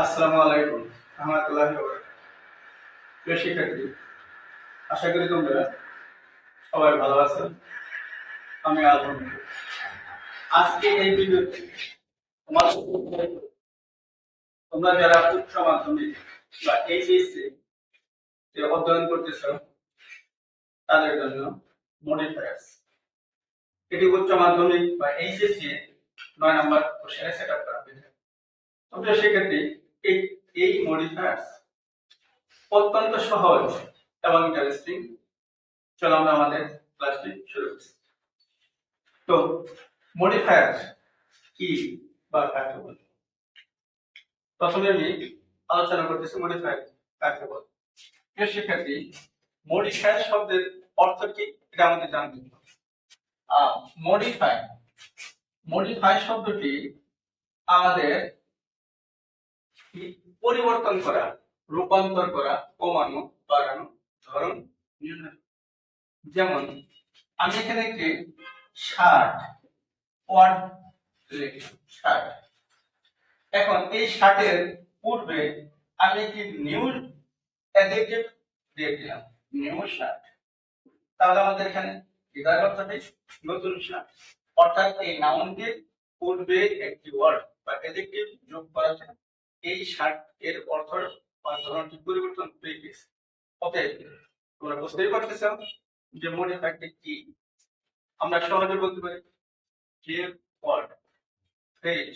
আসসালামু আলাইকুম রহমতুল্লাহ প্রিয় শিক্ষার্থী, আশা করি তোমরা সবাই ভালো আছো। আমি আলহামদুলিল্লাহ। আজকে এই ভিডিওতে তোমার তোমরা যারা উচ্চ মাধ্যমিক বা এইচএসসি যে অধ্যয়ন করতেছ, তাদের জন্য মডিফায়ার্স এটি উচ্চ মাধ্যমিক বা এইচএসসি নয় নম্বর কোশ্চেনে সেট আপ করা হয়েছে। তোমরা সেক্ষেত্রে এই মডিফায়ার্স অত্যন্ত সহজ এবং ইন্টারেস্টিং চলো আমরা আমাদের ক্লাসটি শুরু করছি তো মডিফায়ার কি বা কাকে বলে প্রথমে আমি আলোচনা করতেছি মডিফায়ার কাকে বলে প্রিয় শিক্ষার্থী, মডিফায়ার শব্দের অর্থ কি? এটা আমাদের জানতে হবে। মডিফাই মডিফাই শব্দটি আমাদের পরিবর্তন করা, রূপান্তর করা, কমানো, বাড়ানো, ধরন যেমন, আমি এখানে একটি ষাট ওয়ার্ড ষাট। এখন এই ষাটের পূর্বে আমি একটি নিউ অ্যাডজেক্টিভ দিয়ে দিলাম, নিউ ষাট। তাহলে আমাদের এখানে নতুন ষাট। অর্থাৎ এই নাউনটির পূর্বে একটি ওয়ার্ড বা অ্যাডজেক্টিভ যোগ করা যায়। এই ষাট এর অর্থ ধরনটি পরিবর্তন হয়ে গেছে। অতএব, তোমরা বুঝতেই পারতেছ যে মডিফাইটি কি? আমরা সহজে বলতে পারি যে ওয়ার্ড ফ্রেজ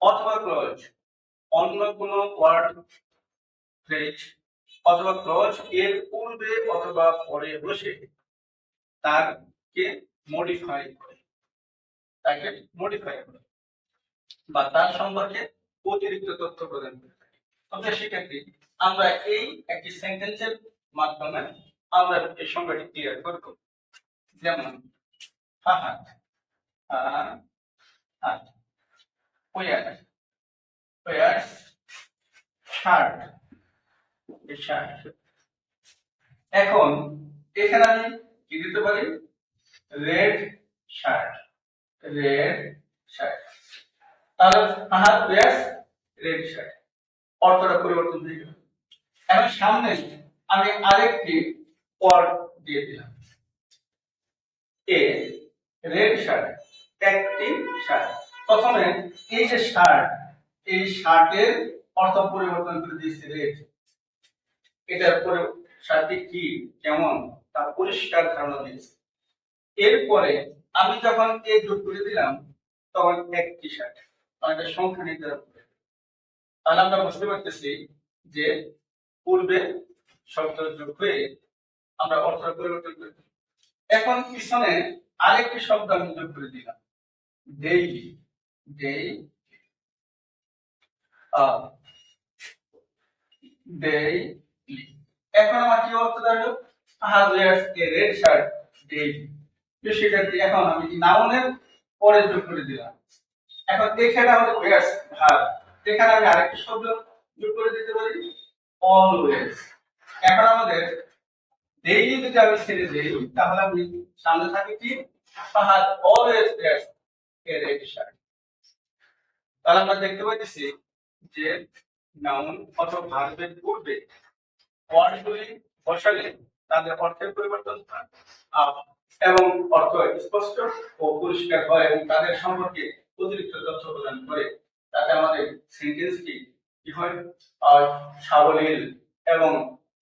অথবা ক্লজ অন্য কোন ওয়ার্ড ফ্রেজ অথবা ক্লজ এর পূর্বে অথবা পরে বসে তাকে মডিফাই করে। তাকে মডিফাই করে। বা তার সম্পর্কে অতিরিক্ত তথ্য প্রদান করে থাকি। তবে সেক্ষেত্রে আমরা এই একটি সেন্টেন্সের মাধ্যমে আমরা এই সংজ্ঞাটি ক্লিয়ার করব। যেমন হাহাত হাত ওয়ার ওয়ার, শার্ট শার্ট। এখন, এখানে আমি কি দিতে পারি? Red shirt red shirt. তাহলে হাহাত ওয়ার্স রেড শার্ট অর্থটা পরিবর্তন এখন সামনে আমি আরেকটি ওয়ার্ড দিয়ে দিলাম। এ রেড শার্ট একটি শার্ট প্রথমে এই যে শার্ট এই শার্টের অর্থ পরিবর্তন করে রেড এটার পরে শার্টটি কি, কেমন তা পরিষ্কার ধারণা দিয়েছে। এরপরে আমি যখন এ যোগ করে দিলাম, তখন একটি শার্ট মানে সংখ্যা নির্ধারণ তাহলে আমরা বুঝতে পারতেছি যে পূর্বে শব্দ যোগ হয়ে আমরা অর্থ পরিবর্তন করি এখন পিছনে আরেকটি শব্দ আমি যোগ করে দিলাম। ডেইলি ডেই ডেইলি এখন আমার কি অর্থ দাঁড়াল? হাজ wears a red shirt daily তো সেক্ষেত্রে এখন আমি নাউনের পরে যোগ করে দিলাম। এখন এখানে আমাদের ওয়ার্স ভার এখানে আমি আরেকটি শব্দ যোগ করে দিতে পারি অলওয়েজ এখন আমাদের ডেইলি যদি আমি ছেড়ে দেই, তাহলে আমি সামনে থাকি কি? Fahad always wears a red shirt তাহলে আমরা দেখতে পাইতেছি যে নাউন অথবা ভার্বের পূর্বে ওয়ার্ডগুলি বসালে তাদের অর্থের পরিবর্তন এবং অর্থ স্পষ্ট ও পরিষ্কার হয় এবং তাদের সম্পর্কে অতিরিক্ত তথ্য প্রদান করে। তাতে আমাদের সেন্টেন্সটি কি হয় আর সাবলীল এবং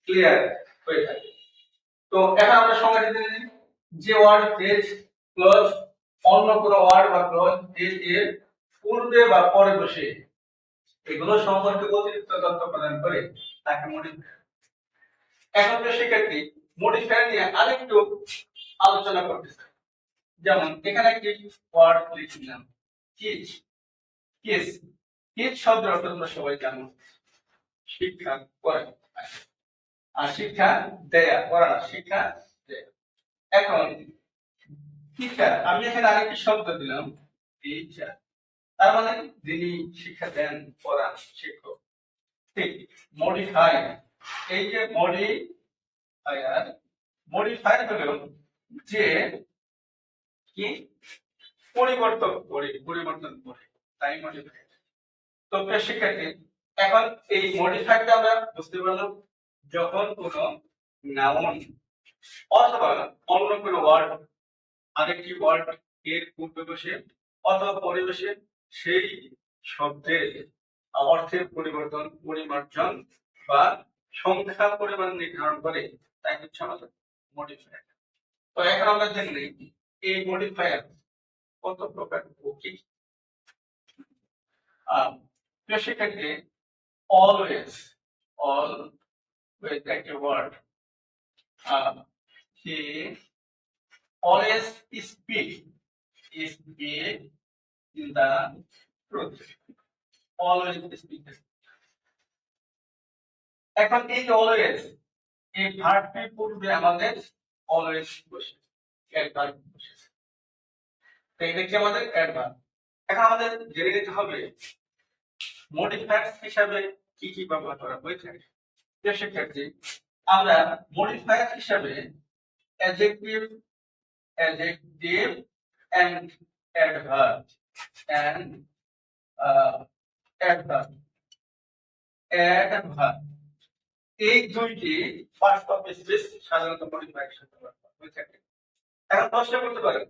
ক্লিয়ার হয়ে থাকে। তো এখন আমরা সংজ্ঞাটি জেনে যে ওয়ার্ড ফ্রেজ ক্লজ অন্য কোনো ওয়ার্ড বা ক্লজ ফ্রেজ এর পূর্বে বা পরে বসে এগুলো সম্পর্কে অতিরিক্ত তথ্য প্রদান করে তাকে মডিফায়ার এখন তো সেক্ষেত্রে মডিফায়ার নিয়ে আরেকটু আলোচনা করতে চাই। যেমন এখানে একটি ওয়ার্ড লিখলাম কিচ কিস কিচ শব্দের অর্থ তোমরা সবাই জানো। শিক্ষা করা। আর শিক্ষা দেয়া, করা শিক্ষা এখন শিক্ষা আমি এখানে আরেকটি শব্দ দিলাম টিচার তার মানে যিনি শিক্ষা দেন শিক্ষক। ঠিক মডিফাই এই যে মডিফায়ার মডিফায়ার হলো যে কি? পরিবর্তন করে পরিবর্তন করে। তাই মডিফায়ার তো শিক্ষার্থী, এখন এই মডিফাইডটা আমরা বুঝতে পারলাম যখন কোনো নাউন অথবা অন্য কোনো ওয়ার্ড আরেকটি ওয়ার্ড এর পূর্বে বসে অথবা পরে বসে সেই শব্দের অর্থের পরিবর্তন, পরিমার্জন বা সংখ্যা পরিমাণ নির্ধারণ করে তাই হচ্ছে আমাদের মডিফায়ার তো এখন আমরা জেনে এই মডিফায়ার কত প্রকার ও কি? আহ, প্রিয় শিক্ষার্থী always always একটা word uh, he always speak speak the truth. Always speak. the truth. এখন এই অলওয়েজ এই ভার্বটি পূর্বে আমাদের অলওয়েজ বসে অ্যাডভার্ব বসেছে। তো এটা কি আমাদের অ্যাডভার্ব এখন আমাদের জেনে নিতে হবে মডিফায়ার হিসাবে কি কি ব্যবহার করা হয়ে থাকে। শিক্ষার্থী আমরা মডিফায়ার হিসাবে adjective adjective and adverb and adverb adverb এই দুইটি ফার্স্ট অফ স্পেস সাধারণত মডিফায়ার হিসাবে ব্যবহার হয়ে থাকে। এখন প্রশ্ন করতে পারেন,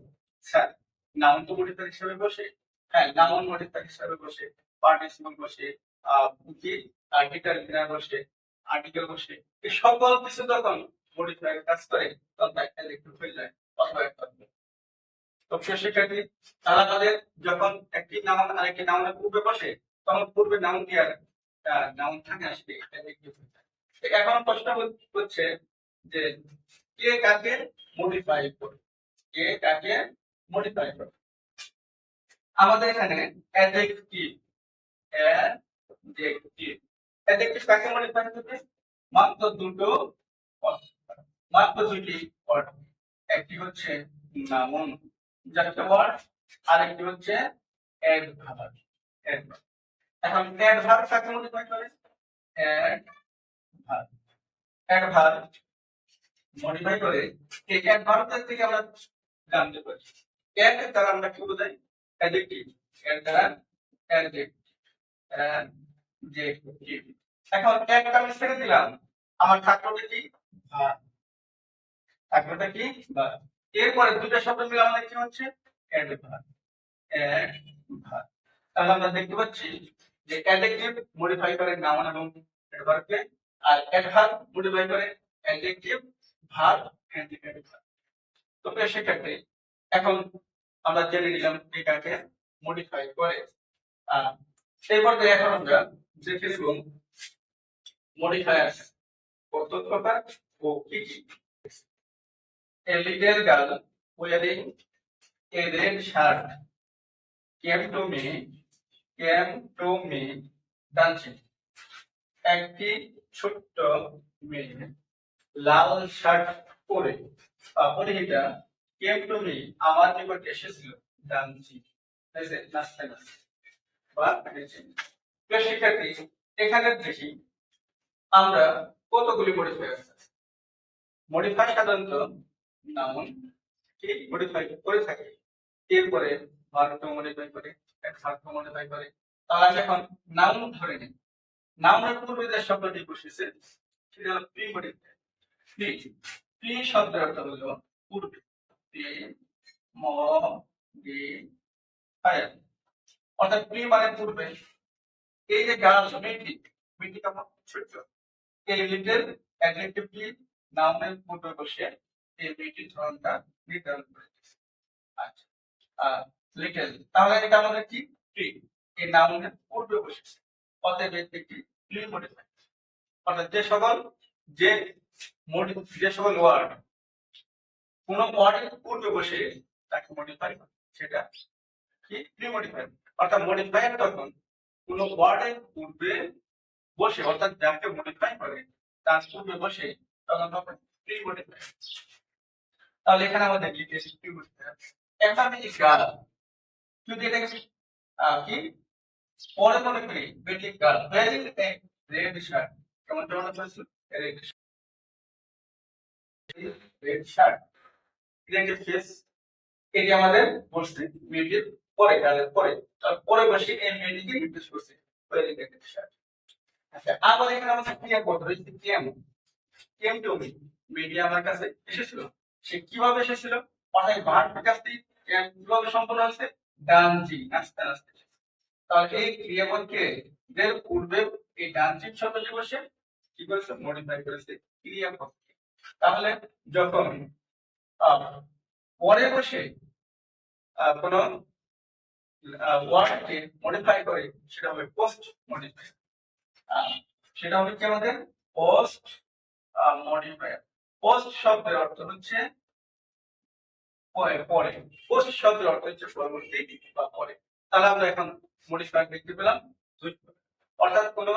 স্যার নাউন তো মডিফায়ার হিসাবে বসে। হ্যাঁ নাউন মডিফায়ার হিসাবে বসে পার্টিসিপল বসে কি আর্টিকেল বসে আর্টিকেল বসে এই সকল কিছু যখন মডিফায়ার কাজ করে, তখন একটা লিখতে হয়ে যায় অথবা একটা। তো শিক্ষার্থী তারা তাদের যখন একটি নাউন আরেকটি নাউনের পূর্বে বসে, তখন পূর্বে নাউন কি আর নাউন থাকে আসবে এটা এখন প্রশ্ন হচ্ছে যে কে কাকে মডিফাই করে? কে কাকে মডিফাই করে? আমাদের এখানে মাত্র দুটো মাত্র দুটি একটি হচ্ছে নাউন যাকে ওয়ার্ড আরেকটি হচ্ছে অ্যাডভার্ব অ্যাডভার্ব এখন অ্যাডভার্ব কাকে মডিফাই করে অ্যাডভার্ব অ্যাডভার্ব মডিফাই করে এই অ্যাডভার্বের থেকে আমরা জানতে পারি এর দ্বারা আমরা কি বোঝাই? অ্যাডজেক্টিভ এখন একটা আমি ছেড়ে দিলাম। আমার থাকলোটা কি? থাকলোটা কি? এরপরে দুটো শব্দ মিলে আমাদের কি হচ্ছে? তাহলে আমরা দেখতে পাচ্ছি যে অ্যাডজেক্টিভ মডিফাই করে নাউন এবং অ্যাডভার্বকে আর অ্যাডভার্ব মডিফাই করে অ্যাডজেক্টিভ ভার্ব অ্যাডভার্ব তো শিক্ষার্থী, এখন আমরা জেনে নিলাম এটাকে মডিফাই করে। সেই পর্যায়ে এখন আমরা দেখে নিব মডিফায়ার্স কত প্রকার ও কি। কি A little girl wearing a red shirt came to me, came to me একটি ছোট্ট মেয়ে লাল শার্ট পরে পরিহিতা কেম টু মি আমার নিকট এসেছিল নেচে। শিক্ষার্থী, এখানে দেখি আমরা কতগুলি মডিফাই আছে। মডিফাই সাধারণত নাউন কি? মডিফাই করে থাকে। এরপরে ভার্বকে মডিফাই করে ভার্বকে মডিফাই করে। আমি এখন নাউন ধরে নিই। নাউনের পূর্বে যে শব্দটি বসেছে, সেটা হলো প্রি মডিফাই প্রি প্রি শব্দের অর্থ হলো পূর্বে। ম ফায়ার অর্থাৎ প্রি মানে পূর্বে এই যে গার্ল মেয়েটি মেয়েটি কেমন ছোট্ট এই লিটল অ্যাডজেক্টিভটি নাউনের পূর্বে বসে এই মেয়েটির ধরনটা নির্ধারণ করে আচ্ছা লিটল তাহলে এটা আমাদের কি? প্রি এই নাউনের পূর্বে বসেছে। অতএব একটি প্রি মডিফাই অর্থাৎ যে সকল, যে যে সকল ওয়ার্ড কোন ওয়ার্ডের পূর্বে বসে তাকে মডিফাই করে, সেটা কি? প্রি মডিফাই অর্থাৎ মডিফায়ার তখন কোন ওয়ার্ডের পূর্বে বসে, অর্থাৎ যাকে মডিফাই করে, তার পূর্বে বসে, তখন তখন প্রি তাহলে এখানে আমাদের লিখেছি প্রি মডিফাই এখন আমি যদি এটাকে কি? পরে মনে করি বেটি গাল ভেরি রেড শার্ট কেমন কেমন red red shirt creative face এটি আমাদের বসছে মেয়েটির পরে গালের পরে, তার পরে বসে এই মেয়েটিকে নির্দেশ করছে। আচ্ছা আবার এখানে আমাদের ক্রিয়া কত রয়েছে came came to me media আমার কাছে এসেছিল। সে কীভাবে এসেছিল? অর্থাৎ ভার্ব কাছ থেকে কেম কীভাবে সম্পন্ন হয়েছে? ডানজি আস্তে আস্তে। তাহলে এই ক্রিয়াপদকে এর পূর্বে এই ডানজি শব্দটি বসে কি করেছে? মডিফাই করেছে ক্রিয়াপদ তাহলে যখন পরে বসে কোনো ওয়ার্ডকে মডিফাই করে সেটা হবে পোস্ট মডিফাই সেটা হবে কি আমাদের? পোস্ট মডিফায়ার পোস্ট শব্দের অর্থ হচ্ছে পরে পরে। পোস্ট শব্দের অর্থ হচ্ছে পরবর্তী বা পরে। তাহলে আমরা এখন মডিফায়ার দেখতে পেলাম। দুই। অর্থাৎ কোন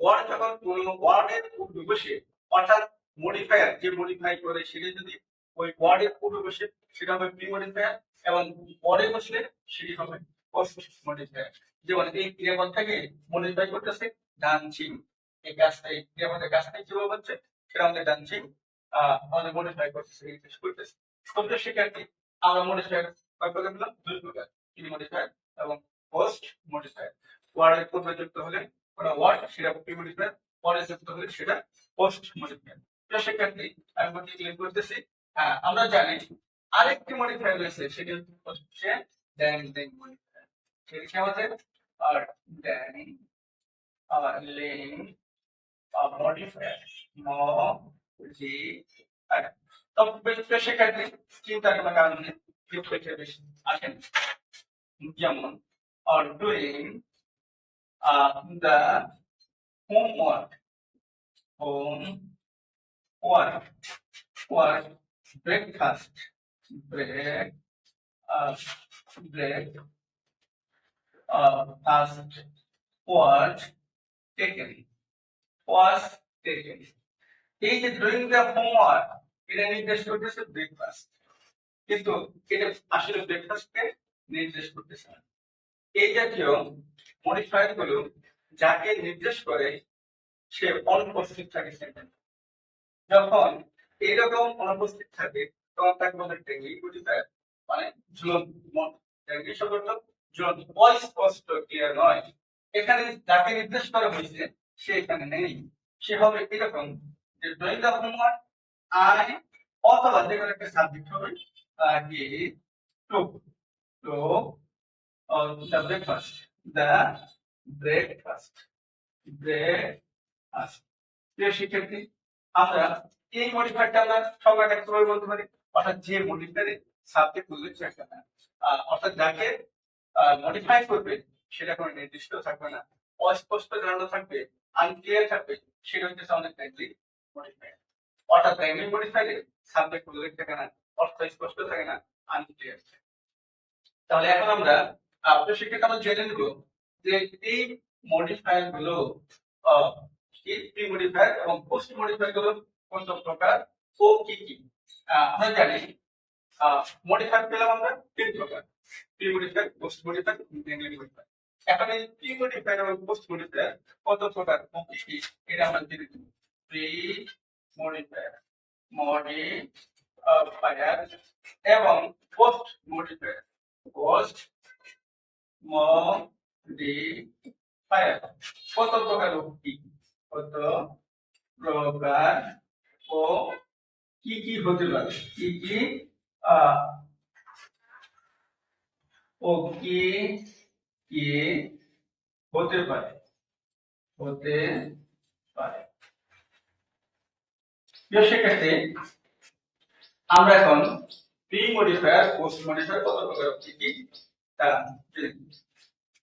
ওয়ার্ড যখন কোন ওয়ার্ডের পূর্বে বসে, অর্থাৎ মডিফায়ার যে মডিফাই করে সেটা যদি ওই ওয়ার্ডের পূর্বে বসে সেটা হবে প্রি মডিফায়ার এবং পরে বসলে সেটি হবে মডিফায়ার যেমন এই ক্রিয়াপদটাকে মডিফাই করতেছে ডানচিং এই কাজটা, এই ক্রিয়াপদের কাজটা কীভাবে হচ্ছে, সেটা আমাদের ডানচিং আমাদের মডিফাই করতেছে নির্দেশ করতেছে। শব্দ শিক্ষার্থী, আমরা মডিফায়ার কয় প্রকার পেলাম দুই প্রকার প্রি মডিফায়ার এবং পোস্ট মডিফায়ার ওয়ার্ডের পূর্বে যুক্ত হলে কোনো ওয়ার্ড সেটা প্রি মডিফায়ার পরে যুক্ত হলে সেটা পোস্ট মডিফায়ার শিক্ষার্থী, আমি ক্লিয়ার করতেছি হ্যাঁ আমরা জানি আরেকটি মডিফায়ার রয়েছে সেটি হচ্ছে ড্যাং ড্যাং মডিফায়ার সেটি কি আমাদের? আর ড্যাং আর লেং মডিফায়ার মডিফায়ার তো প্রিয় শিক্ষার্থী চিন্তা করার কারণে বিপরীতে বেশি আসেন যেমন or doing uh, the home work work break uh, break uh, fast was taken. was এই যে ডুইং দ্য হোমওয়ার্ক এটা নির্দেশ করতেছে ব্রেকফাস্ট কিন্তু এটা আসলে ব্রেকফাস্টকে নির্দেশ করতেছে না। এই জাতীয় মডিফায়ারগুলো যাকে নির্দেশ করে সে অনুপস্থিত থাকে সেন্টেন্স যখন এইরকম অনুপস্থিত থাকে, তখন তাকে বলে ডেঙ্গি মডিফায়ার মানে ঝুলন্ত ডেঙ্গি শব্দটা ঝুলন্ত অস্পষ্ট ক্লিয়ার নয় এখানে যাকে নির্দেশ করা হয়েছে, সে এখানে নেই সে হবে এরকম যে ডুইং দ্য আই অথবা যে কোনো একটা সাবজেক্ট হবে কি to to breakfast. The breakfast. Breakfast. প্রিয় শিক্ষার্থী, আমরা এই মডিফায়ারটা আমরা সংজ্ঞাটা কীভাবে বলতে পারি? অর্থাৎ যে মডিফায়ারে সাবজেক্ট উল্লেখ আহ, অর্থাৎ যাকে মডিফাই করবে সেটা কোনো নির্দিষ্ট থাকবে না। অস্পষ্ট ধারণা থাকবে আনক্লিয়ার থাকবে সেটা হচ্ছে আমাদের ব্যাংলি মডিফায়ার অর্থাৎ ব্যাংলি মডিফায়ারে সাবজেক্ট উল্লেখ থাকে না অর্থ স্পষ্ট থাকে না আনক্লিয়ার তাহলে এখন আমরা আপনার শিক্ষাকে আমরা জেনে নেব যে এই মডিফায়ারগুলো প্রি মডিফায়ার এবং পোস্ট মডিফায়ারগুলো কোন প্রকার ও কি কি আমরা জানি মডিফায়ার পেলাম আমরা তিন প্রকার। Pre modifier post modifier negative modifier এখন এই প্রি মডিফায়ার এবং পোস্ট মডিফায়ার কত প্রকার? ও কি কি এটা আমরা জেনে নেব। প্রি মডিফায়ার মডিফায়ার এবং পোস্ট মডিফায়ার পোস্ট মডিফায়ার কত প্রকার ও কি কত প্রকার ও কি কি হতে পারে? কি কি ও কি কি হতে পারে? হতে পারে। শিক্ষার্থী আমরা এখন প্রি মডিফায়ার পোস্ট মডিফায়ার কত প্রকার কি কি? তা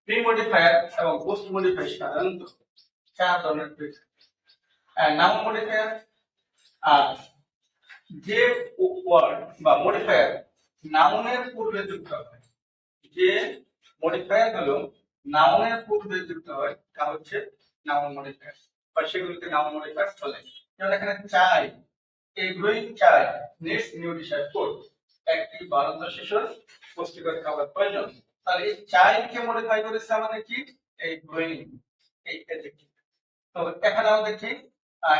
প্রি মডিফায়ার এবং পোস্ট মডিফায়ার সাধারণত চার ধরনের নাম মডিফায়ার আর যে ওয়ার্ড বা মডিফায়ার নাউনের পূর্বে যুক্ত হয়, যে মডিফায়ারগুলো নাউনের পূর্বে যুক্ত হয়, তা হচ্ছে নাউন মডিফায়ার বা সেগুলোকে নাউন মডিফায়ার বলে যেমন এখানে চাই, এই গ্রোয়িং চাই নিডস নিউট্রিশন ফুড একটি বারন্ত শিশুর পুষ্টিকর খাবার প্রয়োজন। তাহলে এই চাইল্ডকে মডিফাই করেছে আমাদের কি? এই গ্রোয়িং এই adjective। তো এখানে আমাদের কি?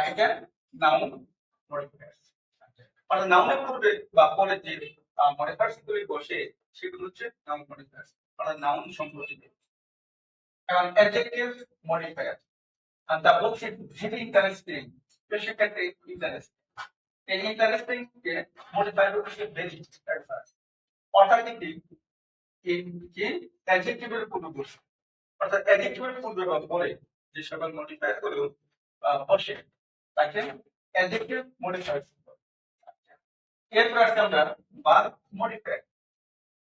এটা নাউন মডিফায়ার অর্থাৎ নাউনের পূর্বে বা পরে যে মডিফায়ার্স বসে, সেগুলো হচ্ছে নাউন মডিফায়ার অর্থাৎ নাউন সম্পর্কিত। এখন adjective modifier the book is very interesting তো সেক্ষেত্রে ইন্টারেস্টিং এই ইন্টারেস্টিং কে মডিফাই করতে ভেরি অর্থাৎ কি অ্যাডজেক্টিভের পূর্বে বসে, অর্থাৎ অ্যাডজেক্টিভের পূর্বে বা পরে যে সকল মডিফায়ারগুলো বসে, তাকে অ্যাডজেক্টিভ মডিফায়ার এরপর আসছে আমরা বার modifier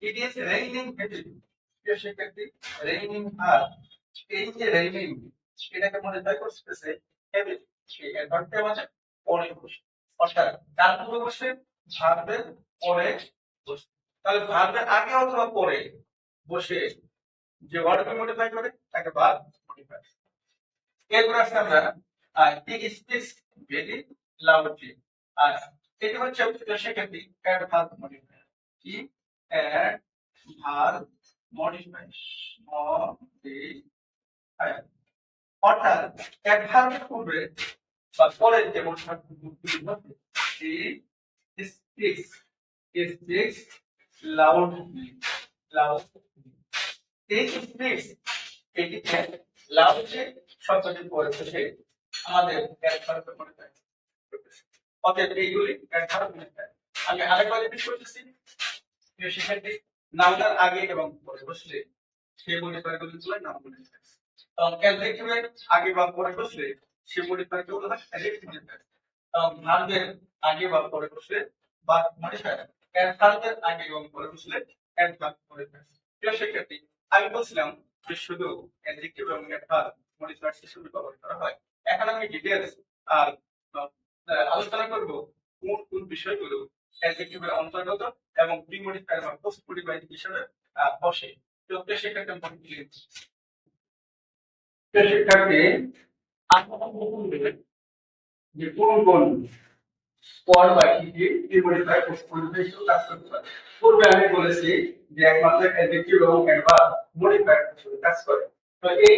it is raining heavy সেক্ষেত্রে রেইনিং আর এই যে রেইনিং এটাকে মডিফাই করতেছে হেভি সেই অ্যাডভার্বটা মানে পরে বসে। অর্থাৎ তার পূর্বে বসে ভার্বের পরে বসে। তাহলে ভার্বের আগে অথবা পরে বসে যে ওয়ার্ডকে মডিফাই করে, তাকে ভার্ব মডিফাই এরপর আসছে আমরা ভেরি লাউডলি আর এটি হচ্ছে অ্যাড ভার্ব মডিফাই কি? অ্যাড ভার্ব মডিফাই অর্থাৎ অ্যাড ভার্বের পূর্বে বা পরে যে স্পিক্স স্পিক্স লাউডলি লাউডলি এই স্পিক্স এটিকে লাউডলি শব্দটি বসে আমাদের অতএব এইগুলি আমি আরেকবার রিপিট করতেছি। নামটার আগে এবং পরে বসলে নাম মডিফায়ার এবং অ্যাডজেক্টিভের আগে বা পরে বসলে সেই মডিফায়ার কে বলা হয় অ্যাডজেক্টিভ এবং ভার্বের আগে বা পরে বসলে বা মডিফায়ার অ্যাডভার্বের আগে এবং পরে বসলে অ্যাডভার্ব তো সেক্ষেত্রে আমি বলছিলাম যে শুধু অ্যাডজেক্টিভ এবং অ্যাডভার্ব মডিফায়ার হিসেবে ব্যবহার করা হয়। এখন আমি ডিটেইলস আর আলোচনা করব কোন কোন বিষয়গুলো অ্যাডজেক্টিভের অন্তর্গত এবং প্রিমডিফায়ার বা পোস্ট মডিফায়ার হিসেবে বসে। তো সেক্ষেত্রে শিক্ষার্থী যে কোন কোন প্রিমডিফায়ার পোস্ট কাজ করতে পারে। পূর্বে আমি বলেছি যে একমাত্র অ্যাডজেক্টিভ এবং অ্যাডভার্ব মডিফায়ার কাজ করে। তো এই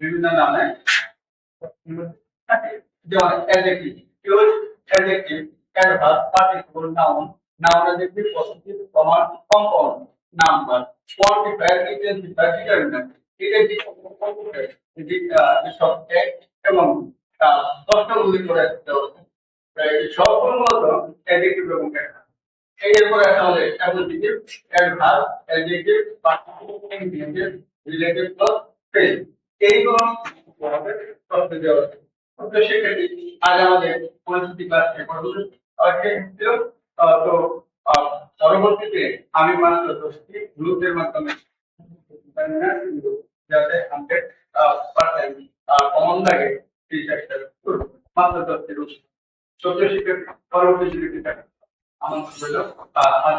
বিভিন্ন নামে থাকে adjective use adjective adverb participle noun noun adjective positive command compound number quantifier intensifier determinant identifier সব এক এবং দশটা উল্লেখ করে এই সবগুলো মূলত অ্যাডজেক্টিভ এবং অ্যাডভার্ব অ্যাডজেক্টিভ প্লাস ফ্রেজ এইগুলো তো সেক্ষেত্রে আজ আমাদের পরিস্থিতি ক্লাস ছিল, তো পরবর্তীতে আমি মাত্র দশটি গ্রুপের মাধ্যমে যাতে আমাদের কমন লাগে মাত্র দশটি চোদ্দ শিক্ষক পরবর্তী শিক্ষক আমার আজ